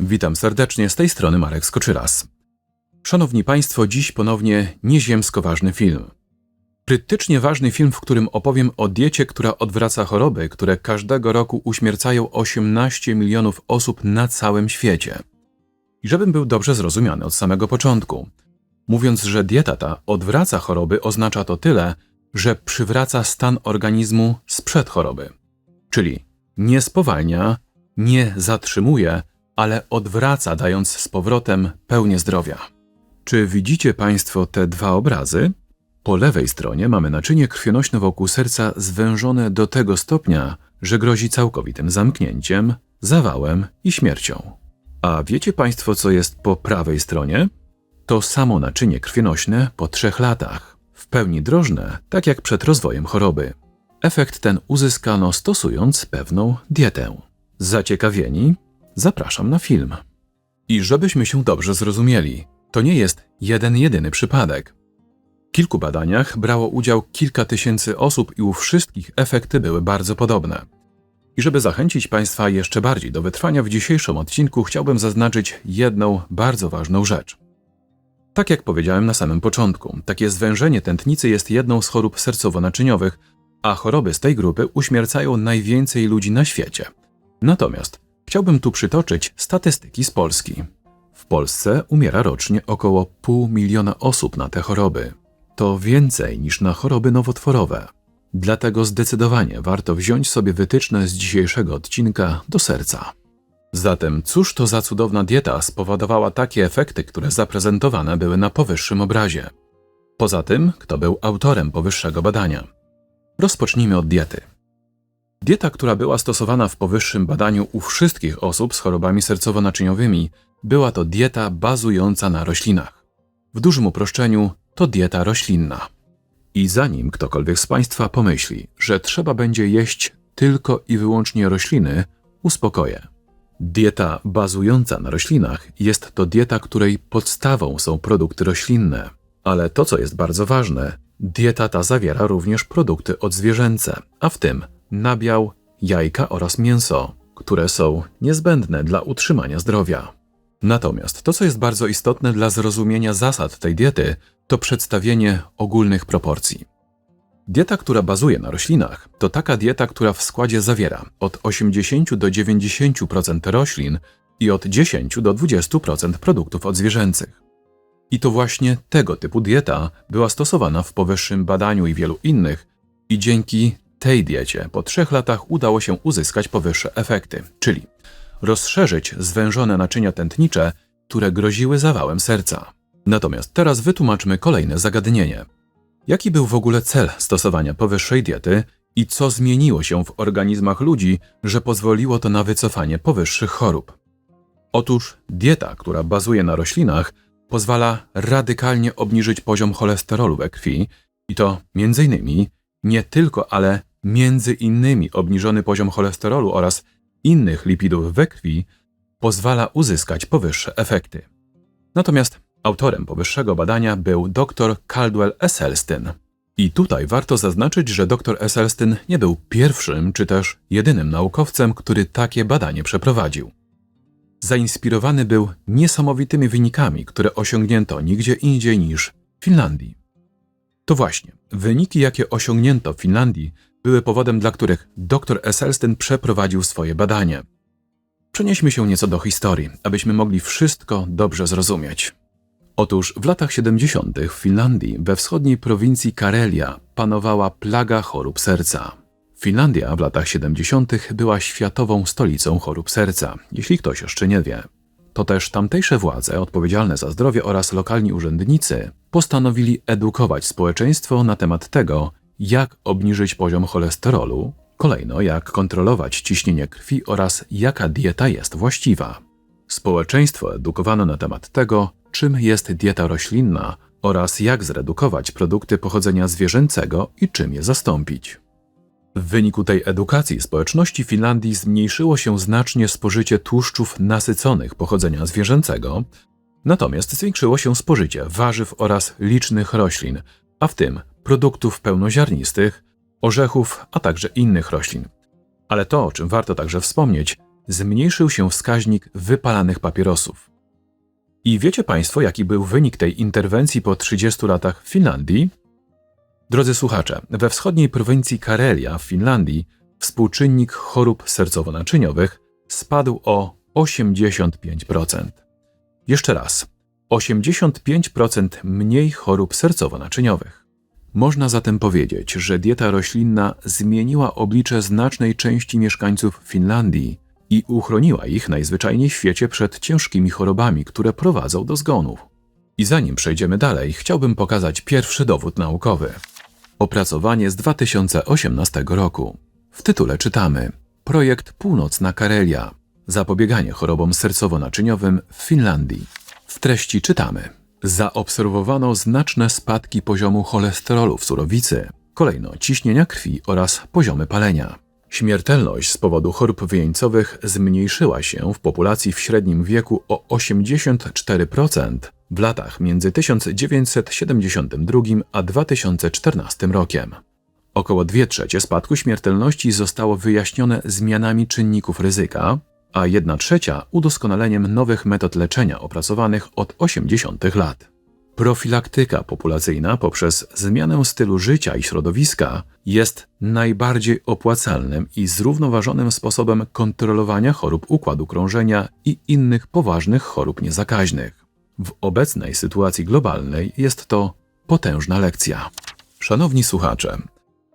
Witam serdecznie z tej strony Marek Skoczylas. Szanowni Państwo, dziś ponownie nieziemsko ważny film. Krytycznie ważny film, w którym opowiem o diecie, która odwraca choroby, które każdego roku uśmiercają 18 milionów osób na całym świecie. I żebym był dobrze zrozumiany od samego początku. Mówiąc, że dieta ta odwraca choroby, oznacza to tyle, że przywraca stan organizmu sprzed choroby. Czyli nie spowalnia, nie zatrzymuje, ale odwraca, dając z powrotem pełnię zdrowia. Czy widzicie Państwo te dwa obrazy? Po lewej stronie mamy naczynie krwionośne wokół serca zwężone do tego stopnia, że grozi całkowitym zamknięciem, zawałem i śmiercią. A wiecie Państwo, co jest po prawej stronie? To samo naczynie krwionośne po trzech latach, w pełni drożne, tak jak przed rozwojem choroby. Efekt ten uzyskano stosując pewną dietę. Zaciekawieni? Zapraszam na film. I żebyśmy się dobrze zrozumieli, to nie jest jeden jedyny przypadek. W kilku badaniach brało udział kilka tysięcy osób i u wszystkich efekty były bardzo podobne. I żeby zachęcić Państwa jeszcze bardziej do wytrwania w dzisiejszym odcinku, chciałbym zaznaczyć jedną bardzo ważną rzecz. Tak jak powiedziałem na samym początku, takie zwężenie tętnicy jest jedną z chorób sercowo-naczyniowych, a choroby z tej grupy uśmiercają najwięcej ludzi na świecie. Natomiast chciałbym tu przytoczyć statystyki z Polski. W Polsce umiera rocznie około pół miliona osób na te choroby. To więcej niż na choroby nowotworowe. Dlatego zdecydowanie warto wziąć sobie wytyczne z dzisiejszego odcinka do serca. Zatem cóż to za cudowna dieta spowodowała takie efekty, które zaprezentowane były na powyższym obrazie? Poza tym, kto był autorem powyższego badania? Rozpocznijmy od diety. Dieta, która była stosowana w powyższym badaniu u wszystkich osób z chorobami sercowo-naczyniowymi, była to dieta bazująca na roślinach. W dużym uproszczeniu to dieta roślinna. I zanim ktokolwiek z Państwa pomyśli, że trzeba będzie jeść tylko i wyłącznie rośliny, uspokoję. Dieta bazująca na roślinach jest to dieta, której podstawą są produkty roślinne. Ale to, co jest bardzo ważne, dieta ta zawiera również produkty odzwierzęce, a w tym nabiał, jajka oraz mięso, które są niezbędne dla utrzymania zdrowia. Natomiast to, co jest bardzo istotne dla zrozumienia zasad tej diety, to przedstawienie ogólnych proporcji. Dieta, która bazuje na roślinach, to taka dieta, która w składzie zawiera od 80 do 90% roślin i od 10 do 20% produktów odzwierzęcych. I to właśnie tego typu dieta była stosowana w powyższym badaniu i wielu innych, i dzięki tej diecie po trzech latach udało się uzyskać powyższe efekty, czyli rozszerzyć zwężone naczynia tętnicze, które groziły zawałem serca. Natomiast teraz wytłumaczmy kolejne zagadnienie. Jaki był w ogóle cel stosowania powyższej diety i co zmieniło się w organizmach ludzi, że pozwoliło to na wycofanie powyższych chorób? Otóż dieta, która bazuje na roślinach, pozwala radykalnie obniżyć poziom cholesterolu we krwi i to innymi, nie tylko, ale między innymi obniżony poziom cholesterolu oraz innych lipidów we krwi pozwala uzyskać powyższe efekty. Natomiast autorem powyższego badania był dr Caldwell Esselstyn. I tutaj warto zaznaczyć, że dr Esselstyn nie był pierwszym czy też jedynym naukowcem, który takie badanie przeprowadził. Zainspirowany był niesamowitymi wynikami, które osiągnięto nigdzie indziej niż w Finlandii. To właśnie wyniki, jakie osiągnięto w Finlandii, były powodem, dla których dr Esselstyn przeprowadził swoje badanie. Przenieśmy się nieco do historii, abyśmy mogli wszystko dobrze zrozumieć. Otóż w latach 70. w Finlandii, we wschodniej prowincji Karelia, panowała plaga chorób serca. Finlandia w latach 70. była światową stolicą chorób serca, jeśli ktoś jeszcze nie wie. To też tamtejsze władze odpowiedzialne za zdrowie oraz lokalni urzędnicy postanowili edukować społeczeństwo na temat tego, jak obniżyć poziom cholesterolu, kolejno jak kontrolować ciśnienie krwi oraz jaka dieta jest właściwa. Społeczeństwo edukowano na temat tego, czym jest dieta roślinna oraz jak zredukować produkty pochodzenia zwierzęcego i czym je zastąpić. W wyniku tej edukacji społeczności Finlandii zmniejszyło się znacznie spożycie tłuszczów nasyconych pochodzenia zwierzęcego, natomiast zwiększyło się spożycie warzyw oraz licznych roślin, a w tym produktów pełnoziarnistych, orzechów, a także innych roślin. Ale to, o czym warto także wspomnieć, zmniejszył się wskaźnik wypalanych papierosów. I wiecie Państwo, jaki był wynik tej interwencji po 30 latach w Finlandii? Drodzy słuchacze, we wschodniej prowincji Karelia w Finlandii współczynnik chorób sercowo-naczyniowych spadł o 85%. Jeszcze raz, 85% mniej chorób sercowo-naczyniowych. Można zatem powiedzieć, że dieta roślinna zmieniła oblicze znacznej części mieszkańców Finlandii i uchroniła ich najzwyczajniej w świecie przed ciężkimi chorobami, które prowadzą do zgonów. I zanim przejdziemy dalej, chciałbym pokazać pierwszy dowód naukowy. Opracowanie z 2018 roku. W tytule czytamy Projekt Północna Karelia Zapobieganie chorobom sercowo-naczyniowym w Finlandii. W treści czytamy Zaobserwowano znaczne spadki poziomu cholesterolu w surowicy, kolejno ciśnienia krwi oraz poziomy palenia. Śmiertelność z powodu chorób wieńcowych zmniejszyła się w populacji w średnim wieku o 84% w latach między 1972 a 2014 rokiem. Około 2 trzecie spadku śmiertelności zostało wyjaśnione zmianami czynników ryzyka, a 1 trzecia udoskonaleniem nowych metod leczenia opracowanych od 80. lat. Profilaktyka populacyjna poprzez zmianę stylu życia i środowiska jest najbardziej opłacalnym i zrównoważonym sposobem kontrolowania chorób układu krążenia i innych poważnych chorób niezakaźnych. W obecnej sytuacji globalnej jest to potężna lekcja. Szanowni słuchacze,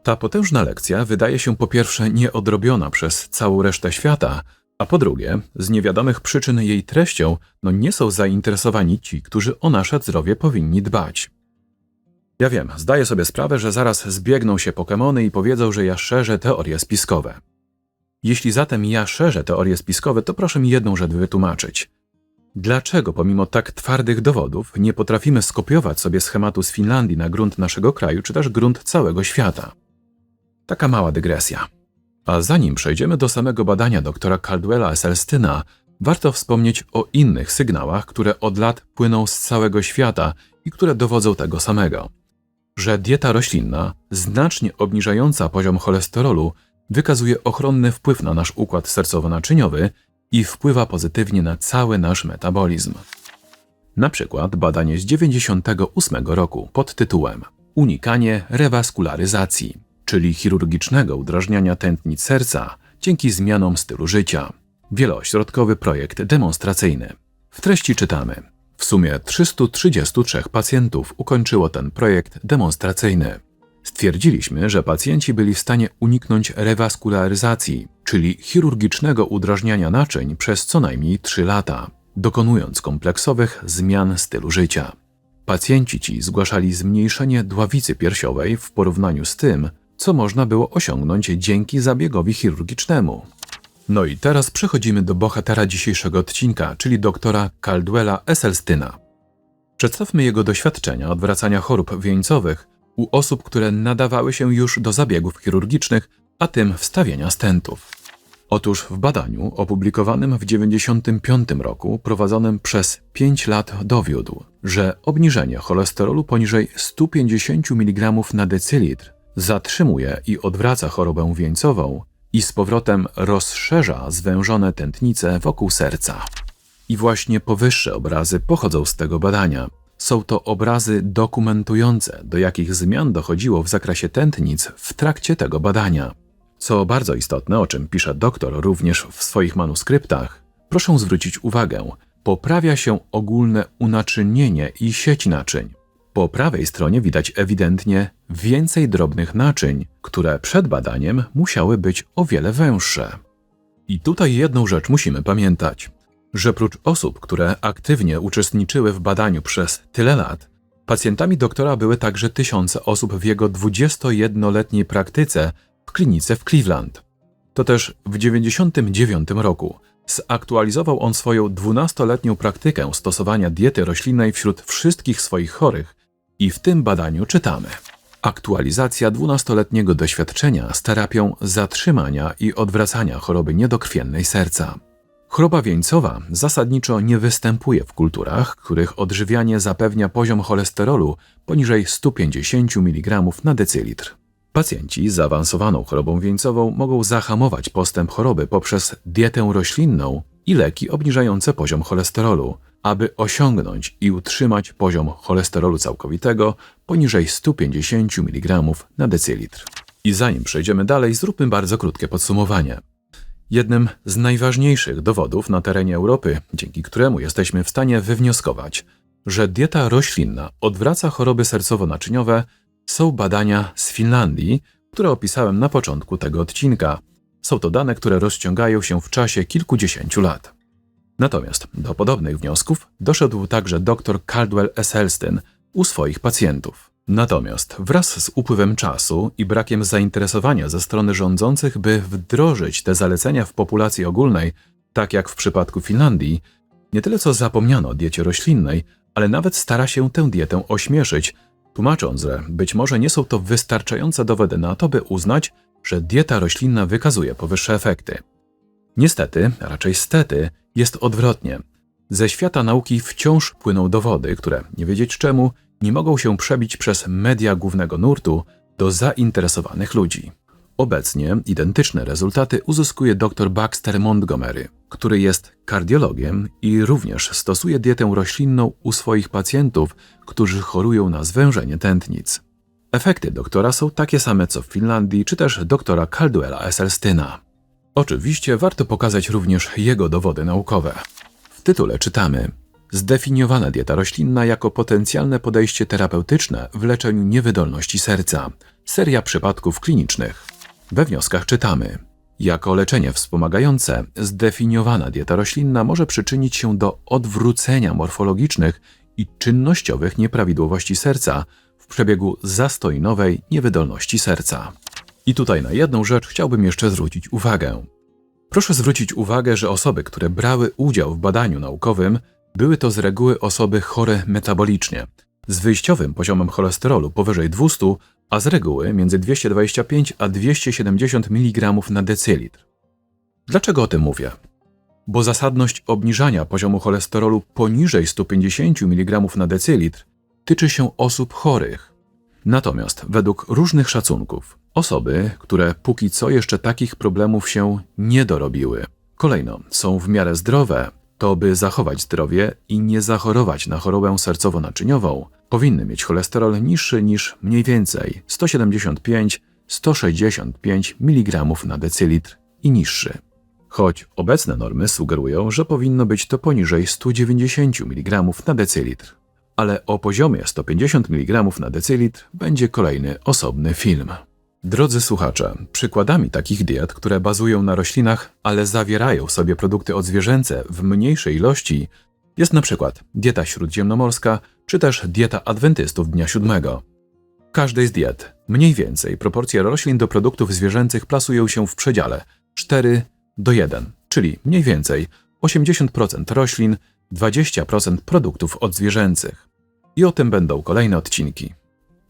ta potężna lekcja wydaje się po pierwsze nieodrobiona przez całą resztę świata, a po drugie, z niewiadomych przyczyn jej treścią no nie są zainteresowani ci, którzy o nasze zdrowie powinni dbać. Ja wiem, zdaję sobie sprawę, że zaraz zbiegną się Pokemony i powiedzą, że ja szerzę teorie spiskowe. Jeśli zatem ja szerzę teorie spiskowe, to proszę mi jedną rzecz wytłumaczyć. Dlaczego pomimo tak twardych dowodów nie potrafimy skopiować sobie schematu z Finlandii na grunt naszego kraju, czy też grunt całego świata? Taka mała dygresja. A zanim przejdziemy do samego badania doktora Caldwella Esselstyna, warto wspomnieć o innych sygnałach, które od lat płyną z całego świata i które dowodzą tego samego. Że dieta roślinna, znacznie obniżająca poziom cholesterolu, wykazuje ochronny wpływ na nasz układ sercowo-naczyniowy i wpływa pozytywnie na cały nasz metabolizm. Na przykład badanie z 98 roku pod tytułem Unikanie rewaskularyzacji czyli chirurgicznego udrażniania tętnic serca dzięki zmianom stylu życia. Wielośrodkowy projekt demonstracyjny. W treści czytamy: W sumie 333 pacjentów ukończyło ten projekt demonstracyjny. Stwierdziliśmy, że pacjenci byli w stanie uniknąć rewaskularyzacji, czyli chirurgicznego udrażniania naczyń przez co najmniej 3 lata, dokonując kompleksowych zmian stylu życia. Pacjenci ci zgłaszali zmniejszenie dławicy piersiowej w porównaniu z tym, co można było osiągnąć dzięki zabiegowi chirurgicznemu. No i teraz przechodzimy do bohatera dzisiejszego odcinka, czyli doktora Caldwella Esselstyna. Przedstawmy jego doświadczenia odwracania chorób wieńcowych u osób, które nadawały się już do zabiegów chirurgicznych, a tym wstawienia stentów. Otóż w badaniu opublikowanym w 1995 roku, prowadzonym przez 5 lat, dowiódł, że obniżenie cholesterolu poniżej 150 mg na decylitr zatrzymuje i odwraca chorobę wieńcową i z powrotem rozszerza zwężone tętnice wokół serca. I właśnie powyższe obrazy pochodzą z tego badania. Są to obrazy dokumentujące, do jakich zmian dochodziło w zakresie tętnic w trakcie tego badania. Co bardzo istotne, o czym pisze doktor również w swoich manuskryptach, proszę zwrócić uwagę, poprawia się ogólne unaczynienie i sieć naczyń. Po prawej stronie widać ewidentnie więcej drobnych naczyń, które przed badaniem musiały być o wiele węższe. I tutaj jedną rzecz musimy pamiętać, że prócz osób, które aktywnie uczestniczyły w badaniu przez tyle lat, pacjentami doktora były także tysiące osób w jego 21-letniej praktyce w klinice w Cleveland. To też w 1999 roku zaktualizował on swoją 12-letnią praktykę stosowania diety roślinnej wśród wszystkich swoich chorych i w tym badaniu czytamy: Aktualizacja 12-letniego doświadczenia z terapią zatrzymania i odwracania choroby niedokrwiennej serca. Choroba wieńcowa zasadniczo nie występuje w kulturach, których odżywianie zapewnia poziom cholesterolu poniżej 150 mg na decylitr. Pacjenci z zaawansowaną chorobą wieńcową mogą zahamować postęp choroby poprzez dietę roślinną i leki obniżające poziom cholesterolu, aby osiągnąć i utrzymać poziom cholesterolu całkowitego poniżej 150 mg na decylitr. I zanim przejdziemy dalej, zróbmy bardzo krótkie podsumowanie. Jednym z najważniejszych dowodów na terenie Europy, dzięki któremu jesteśmy w stanie wywnioskować, że dieta roślinna odwraca choroby sercowo-naczyniowe, są badania z Finlandii, które opisałem na początku tego odcinka. Są to dane, które rozciągają się w czasie kilkudziesięciu lat. Natomiast do podobnych wniosków doszedł także dr Caldwell Esselstyn u swoich pacjentów. Natomiast wraz z upływem czasu i brakiem zainteresowania ze strony rządzących, by wdrożyć te zalecenia w populacji ogólnej, tak jak w przypadku Finlandii, nie tyle co zapomniano o diecie roślinnej, ale nawet stara się tę dietę ośmieszyć, tłumacząc, że być może nie są to wystarczające dowody na to, by uznać, że dieta roślinna wykazuje powyższe efekty. Niestety, raczej stety, jest odwrotnie. Ze świata nauki wciąż płyną dowody, które, nie wiedzieć czemu, nie mogą się przebić przez media głównego nurtu do zainteresowanych ludzi. Obecnie identyczne rezultaty uzyskuje dr Baxter Montgomery, który jest kardiologiem i również stosuje dietę roślinną u swoich pacjentów, którzy chorują na zwężenie tętnic. Efekty doktora są takie same co w Finlandii, czy też doktora Caldwella Esselstyna. Oczywiście warto pokazać również jego dowody naukowe. W tytule czytamy Zdefiniowana dieta roślinna jako potencjalne podejście terapeutyczne w leczeniu niewydolności serca. Seria przypadków klinicznych. We wnioskach czytamy: Jako leczenie wspomagające, zdefiniowana dieta roślinna może przyczynić się do odwrócenia morfologicznych i czynnościowych nieprawidłowości serca w przebiegu zastojnowej niewydolności serca. I tutaj na jedną rzecz chciałbym jeszcze zwrócić uwagę. Proszę zwrócić uwagę, że osoby, które brały udział w badaniu naukowym, były to z reguły osoby chore metabolicznie, z wyjściowym poziomem cholesterolu powyżej 200, a z reguły między 225 a 270 mg na decylitr. Dlaczego o tym mówię? Bo zasadność obniżania poziomu cholesterolu poniżej 150 mg na decylitr tyczy się osób chorych. Natomiast według różnych szacunków, osoby, które póki co jeszcze takich problemów się nie dorobiły, kolejno są w miarę zdrowe, to by zachować zdrowie i nie zachorować na chorobę sercowo-naczyniową, powinny mieć cholesterol niższy niż mniej więcej 175-165 mg na decylitr i niższy. Choć obecne normy sugerują, że powinno być to poniżej 190 mg na decylitr. Ale o poziomie 150 mg na decylitr będzie kolejny osobny film. Drodzy słuchacze, przykładami takich diet, które bazują na roślinach, ale zawierają w sobie produkty odzwierzęce w mniejszej ilości, jest na przykład dieta śródziemnomorska czy też dieta adwentystów dnia siódmego. W każdej z diet mniej więcej proporcje roślin do produktów zwierzęcych plasują się w przedziale 4 do 1, czyli mniej więcej 80% roślin, 20% produktów odzwierzęcych. I o tym będą kolejne odcinki.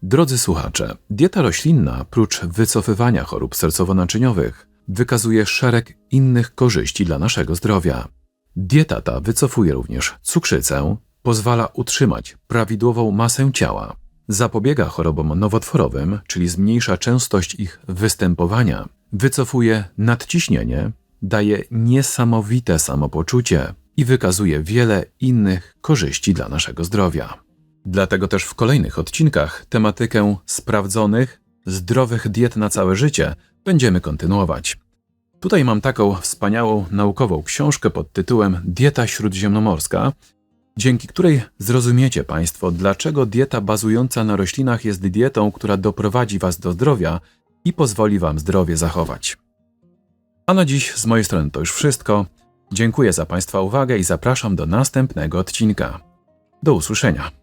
Drodzy słuchacze, dieta roślinna, prócz wycofywania chorób sercowo-naczyniowych, wykazuje szereg innych korzyści dla naszego zdrowia. Dieta ta wycofuje również cukrzycę, pozwala utrzymać prawidłową masę ciała, zapobiega chorobom nowotworowym, czyli zmniejsza częstość ich występowania, wycofuje nadciśnienie, daje niesamowite samopoczucie i wykazuje wiele innych korzyści dla naszego zdrowia. Dlatego też w kolejnych odcinkach tematykę sprawdzonych, zdrowych diet na całe życie będziemy kontynuować. Tutaj mam taką wspaniałą naukową książkę pod tytułem Dieta śródziemnomorska, dzięki której zrozumiecie Państwo, dlaczego dieta bazująca na roślinach jest dietą, która doprowadzi Was do zdrowia i pozwoli Wam zdrowie zachować. A na dziś z mojej strony to już wszystko. Dziękuję za Państwa uwagę i zapraszam do następnego odcinka. Do usłyszenia.